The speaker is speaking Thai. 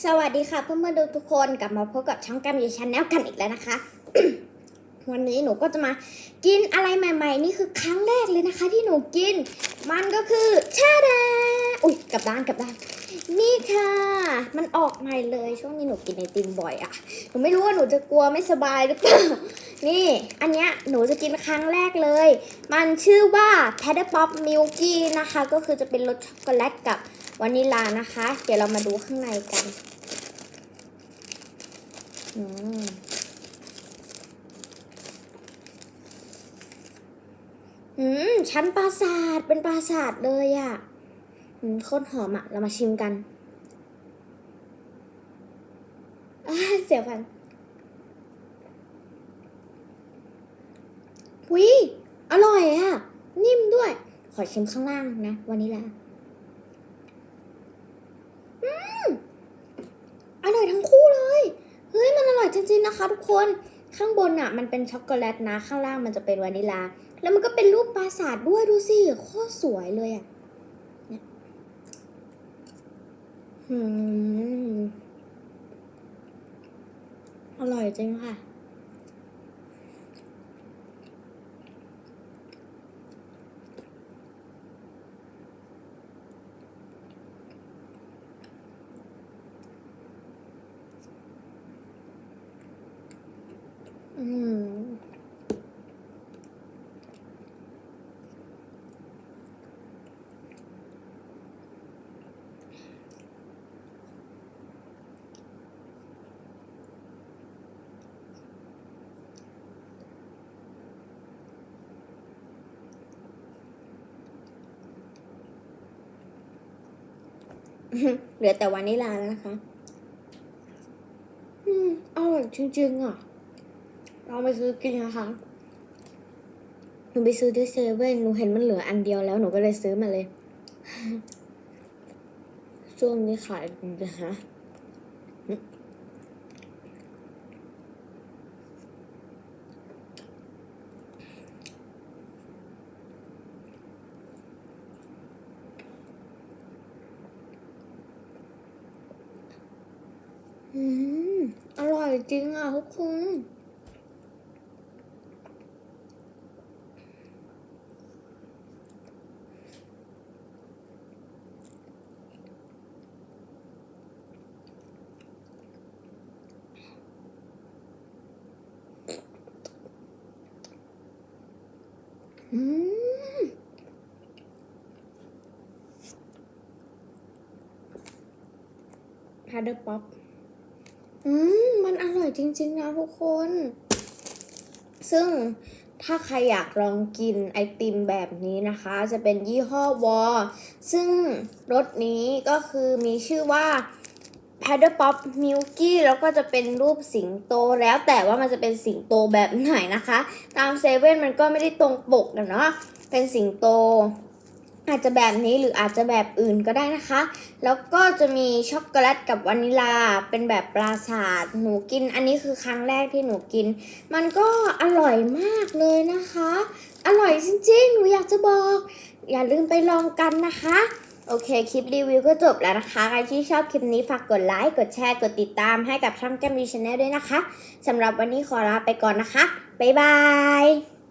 สวัสดีค่ะเพื่อนๆดูทุกคนกลับมาพบกับช่องแกมยูชาแนลกันอีกแล้วนะคะ วันนี้หนูก็จะมากินอะไรใหม่ ๆ นี่คือครั้งแรกเลยนะคะ ที่หนูกิน มันก็คือชาดาอุ้ยกลับด้านกลับด้านนี่ค่ะ มันออกใหม่เลยช่วงนี้หนูกินไอติมบ่อยอะหนูไม่รู้ว่าหนูจะกลัวไม่สบายหรือเปล่านี่ อันเนี้ยหนูจะกินครั้งแรกเลย มันชื่อว่า p a d d l e Pop Milky นะคะ ก็คือจะเป็นรสช็อกโกแลตกับ วานิลลานะคะ เดี๋ยวเรามาดูข้างในกันอืมอืม ชั้นปราสาท เป็นปราสาทเลยอะ่ะ อืมโคตรหอมอะ่ะ เรามาชิมกันอ่าเสียวฟันวิอร่อยอะ่ะ นิ่มด้วย ขอชิมข้างล่างนะวันนี้ละอืมอร่อยทั้งคู่เลย เฮ้ยมันอร่อยจริงๆ นะคะทุกคนข้างบนอะมันเป็นช็อกโกแลตนะข้างล่างมันจะเป็นวานิลลา แล้วมันก็เป็นรูปปราสาทด้วยดูสิโคตรสวยเลยอะเนี่ยหืมอร่อยจริงค่ะ เหลือแต่วานิลลาแล้วนะคะ อืมอร่อยจริงๆอะ เราไปซื้อกินนะคะหนูไปซื้อที่เซเว่นหนูเห็นมันเหลืออันเดียวแล้วหนูก็เลยซื้อมาเลยช่วงนี้ขายดีนะคะอืมอร่อยจริงอะทุกคน พาเดอร์ป๊อป อืม มันอร่อยจริง ๆ นะทุกคน ซึ่งถ้าใครอยากลองกินไอติมแบบนี้นะคะ จะเป็นยี่ห้อวอซึ่งรสนี้ก็คือมีชื่อว่า p a d d l e Pop Milky แล้วก็จะเป็นรูปสิงโตแล้วแต่ว่ามันจะเป็นสิงโตแบบไหนนะคะ ตามเซเว่นมันก็ไม่ได้ตรงปกนะเนาะเป็นสิงโต อาจจะแบบนี้หรืออาจจะแบบอื่นก็ได้นะคะ แล้วก็จะมีช็อกโกแลตกับวานิลาเป็นแบบปราสาทหนูกิน อันนี้คือครั้งแรกที่หนูกิน มันก็อร่อยมากเลยนะคะ อร่อยจริงๆหนูอยากจะบอก อย่าลืมไปลองกันนะคะ โอเค คลิปรีวิวก็จบแล้วนะคะ ใครที่ชอบคลิปนี้ฝากกดไลค์ กดแชร์ กดติดตามให้กับช่องแก้มวีชาแนลด้วยนะคะ สำหรับวันนี้ขอลาไปก่อนนะคะ บ๊ายบาย